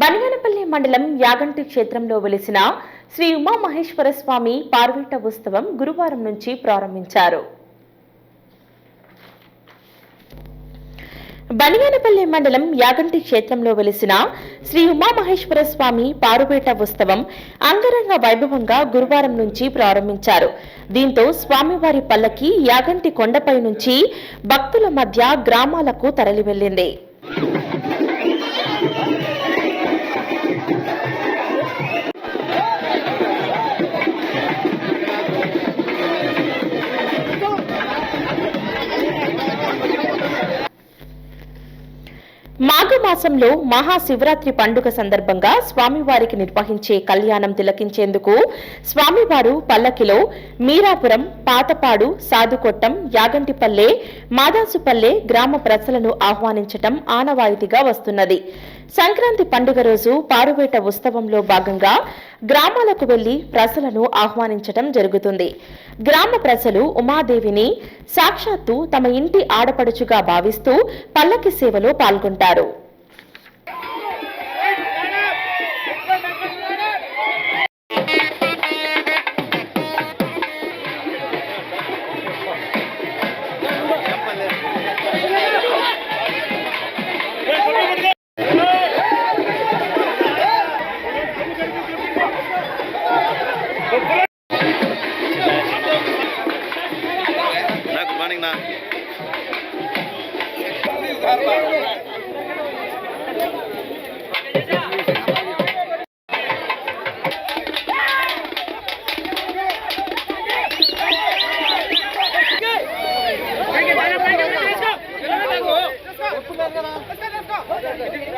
బనగానపల్లి మండలం యాగంటి క్షేత్రంలో వెలిసిన శ్రీ ఉమామహేశ్వర స్వామి పార్వేట ఉత్సవం గురువారం నుంచి ప్రారంభించారు. బనియానపల్లి మండలం యాగంటి క్షేత్రంలో వెలిసిన శ్రీ ఉమామహేశ్వర స్వామి పారుపేట ఉత్సవం అంగరంగ వైభవంగా గురువారం నుంచి ప్రారంభించారు. దీంతో స్వామివారి పల్లకి యాగంటి కొండపై నుంచి భక్తుల మధ్య గ్రామాలకు తరలి మాఘమాసంలో మహాశివరాత్రి పండుగ సందర్భంగా స్వామివారికి నిర్వహించే కళ్యాణం తిలకించేందుకు స్వామివారు పల్లకిలో మీరాపురం పాతపాడు సాధుకొట్టం యాగంటిపల్లె మాదాసుపల్లె గ్రామ ప్రజలను ఆహ్వానించటం ఆనవాయితీగా వస్తున్నది. సంక్రాంతి పండుగ రోజు పారువేట ఉత్సవంలో భాగంగా గ్రామాలకు వెళ్ళి ప్రజలను ఆహ్వానించడం జరుగుతుంది. గ్రామ ప్రజలు ఉమాదేవిని సాక్షాత్తు తమ ఇంటి ఆడపడుచుగా భావిస్తూ పల్లకి సేవలో పాల్గొంటారు.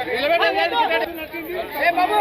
నిలబెట్టాలి బాబు